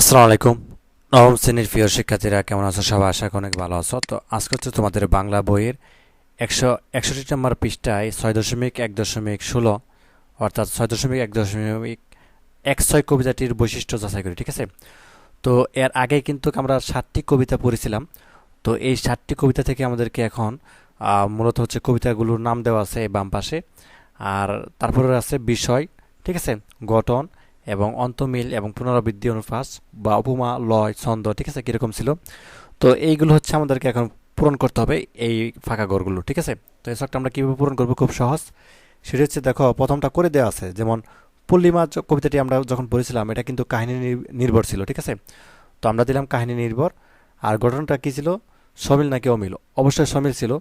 আসসালামু আলাইকুম। নবম শ্রেণির প্রিয় শিক্ষার্থীরা, কেমন আছো? সবাই আশা অনেক ভালো আছো। তো আজকে হচ্ছে তোমাদের বাংলা বইয়ের একশো একষট্টি নম্বর পৃষ্ঠায় ছয় দশমিক এক দশমিক ষোলো, অর্থাৎ ছয় দশমিক এক দশমিক এক ছয় কবিতাটির বৈশিষ্ট্য যাচাই করি, ঠিক আছে? তো এর আগে কিন্তু আমরা ষাটটি কবিতা পড়েছিলাম। তো এই ষাটটি কবিতা থেকে আমাদেরকে এখন মূলত হচ্ছে কবিতাগুলোর নাম দেওয়া আছে বাম পাশে। আর তারপরে আছে বিষয়, ঠিক আছে? গঠন এবং অন্তমিল এবং পুনরাবৃত্তি অনুপাস বা উপমা, লয়, ছন্দ, ঠিক আছে, কীরকম ছিল? তো এইগুলো হচ্ছে আমাদেরকে এখন পূরণ করতে হবে এই ফাঁকা ঘরগুলো ঠিক আছে? তো এই আমরা কীভাবে পূরণ করব খুব সহজ। সেটা হচ্ছে, দেখো, প্রথমটা করে দেওয়া আছে, যেমন য- কবিতাটি আমরা যখন পড়েছিলাম, এটা কিন্তু কাহিনী নির- নির্ভর ছিল, ঠিক আছে? তো আমরা দিলাম কাহিনী নির্ভর, আর গঠনটা কী ছিল? সমিল নাকি অমিল? অবশ্যই সমিল ছিল।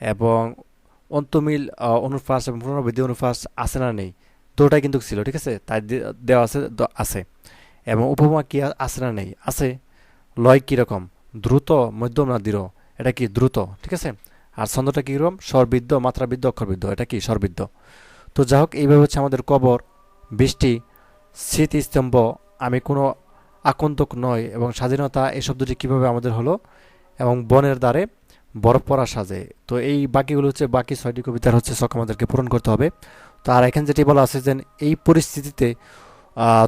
এবং অন্তমিল অনুপ্রাস এবং পুনরাবৃত্তি অনুপ্রাস আছে না নেই? দুটোটাই কিন্তু ছিল, ঠিক আছে? তাই দেওয়া আছে আছে। এবং উপমা কি আছে না নেই? আছে। লয় কীরকম দ্রুত, মধ্যম না দৃঢ়? এটা কি দ্রুত? ঠিক আছে? আর ছন্দটা কীরকম? স্বরবৃদ্ধ মাত্রাবৃদ্ধ, অক্ষরবৃদ্ধ। এটা কি? স্বরবৃদ্ধ তো যাই হোক, এইভাবে হচ্ছে আমাদের কবর, বৃষ্টি, স্মৃতিস্তম্ভ। আমি কোনো আকন্তক নয় এবং স্বাধীনতা এই শব্দটি কীভাবে আমাদের হলো? এবং বনের দ্বারে বরফ পড়া সাজে। তো এই বাকিগুলো হচ্ছে, বাকি ছয়টি কবিতার হচ্ছে শখ আমাদেরকে পূরণ করতে হবে। তো আর এখানে যেটি বলা আছে যে, এই পরিস্থিতিতে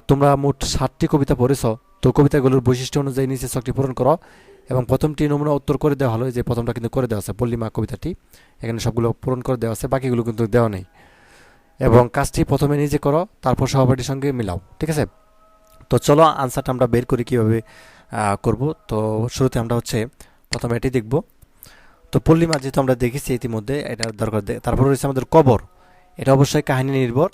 তোমরা মোট ষাটটি কবিতা পড়েছ। তো কবিতাগুলোর বৈশিষ্ট্য অনুযায়ী নিচে শখটি পূরণ করো এবং প্রথমটি নমুনা উত্তর করে দেওয়া হলো যে প্রথমটা কিন্তু করে দেওয়া আছে, পল্লিমা কবিতাটি। এখানে সবগুলো পূরণ করে দেওয়া আছে, বাকিগুলো কিন্তু দেওয়া নেই। এবং কাজটি প্রথমে নিজে করো, তারপর সহপাঠীর সঙ্গে মিলাও, ঠিক আছে? তো চলো আনসারটা আমরা বের করি কীভাবে করব। তো শুরুতে আমরা হচ্ছে প্রথমে এটি দেখব। তো পল্লিমা যেহেতু আমরা দেখেছি ইতিমধ্যে, এটা দরকার তারপর রয়েছে আমাদের কবর। এটা অবশ্যই কাহিনী নির্ভর,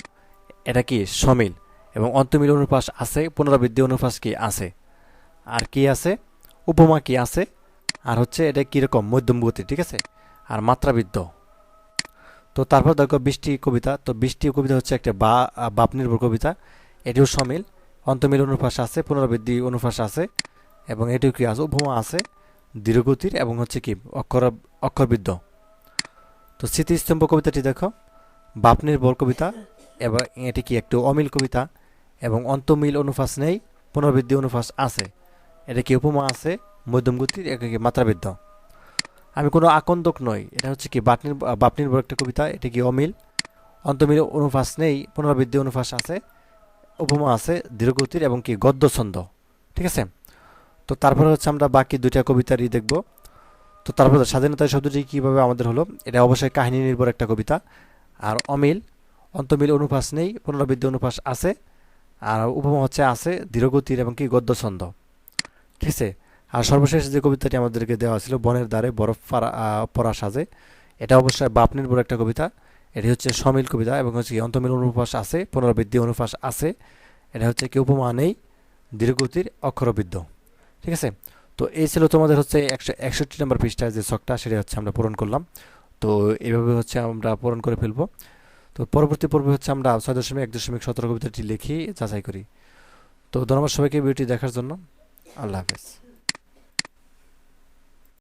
এটা কি সমিল এবং অন্তমিল অনুপাস আছে, পুনরাবৃত্তি অনুপাস কি আছে? আর কি আছে? উপমা কি আছে? আর হচ্ছে এটা কীরকম মধ্যমগতি ঠিক আছে? আর মাত্রাবৃদ্ধ। তো তারপর দেখো বৃষ্টি কবিতা, তো বৃষ্টি কবিতা হচ্ছে একটা বা বাপ নির্ভর কবিতা। এটিও সমিল, অন্তমিল অনুপাস আছে, পুনরাবৃত্তি অনুপাস আছে, এবং এটিও কি আছে? উপমা আছে। দীর্ঘগতির এবং হচ্ছে কি অক্ষর, অক্ষরবৃদ্ধ। তো স্মৃতিস্তম্ভ কবিতাটি দেখো। বাপ নির্ভর কবিতা এবং এটি কি একটু অমিল কবিতা এবং অন্তমিল অনুপাস নেই, পুনরাবৃত্তি অনুপাস আছে। এটা কি উপমা আছে? মধ্যম গতির এটা কি মাত্রাবৃদ্ধ। আমি কোনো আকন্দক নই, এটা হচ্ছে কি বাপনির বাপ নির্ভর একটা কবিতা, এটা কি অমিল? অন্তমিল অনুপাস নেই, পুনরাবৃত্তি অনুপাস আছে, উপমা আছে, দীর্ঘগতির এবং কি গদ্য ছন্দ ঠিক আছে? তো তারপরে হচ্ছে আমরা বাকি দুইটা কবিতারই দেখব। তো তারপরে স্বাধীনতা শব্দটি কীভাবে আমাদের হলো এটা অবশ্যই কাহিনী নির্ভর একটা কবিতা। আর অমিল অন্তমিল অনুপাস নেই পুনরাবৃত্তি অনুপাস আছে আর উপমা হচ্ছে আছে ধীরগতির এবং কি গদ্য ছন্দ ঠিক আছে? আর সর্বশেষ যে কবিতাটি আমাদেরকে দেওয়া ছিল বনের দ্বারে বরফ আহ, সাজে এটা অবশ্যই বাপ নির্ভর একটা কবিতা। এটি হচ্ছে সমিল কবিতা এবং হচ্ছে কি অন্তমিল অনুপাস আছে পুনরাবৃত্তি অনুপাস আছে এটা হচ্ছে কি উপমা নেই দীর্ঘগতির অক্ষরবৃদ্ধ। ঠিক আছে? তো এই ছিল তোমাদের হচ্ছে একশো একষট্টি নম্বর পৃষ্ঠায় যে শখটা সেটা হচ্ছে আমরা পূরণ করলাম। তো এইভাবে হচ্ছে আমরা পূরণ করে ফেলব। তো পরবর্তী পর্বে হচ্ছে আমরা ছয় দশমিক এক দশমিক সতেরো কবিতাটি লিখি, যাচাই করি। তো ধন্যবাদ সবাইকে ভিডিওটি দেখার জন্য। আল্লাহ হাফেজ।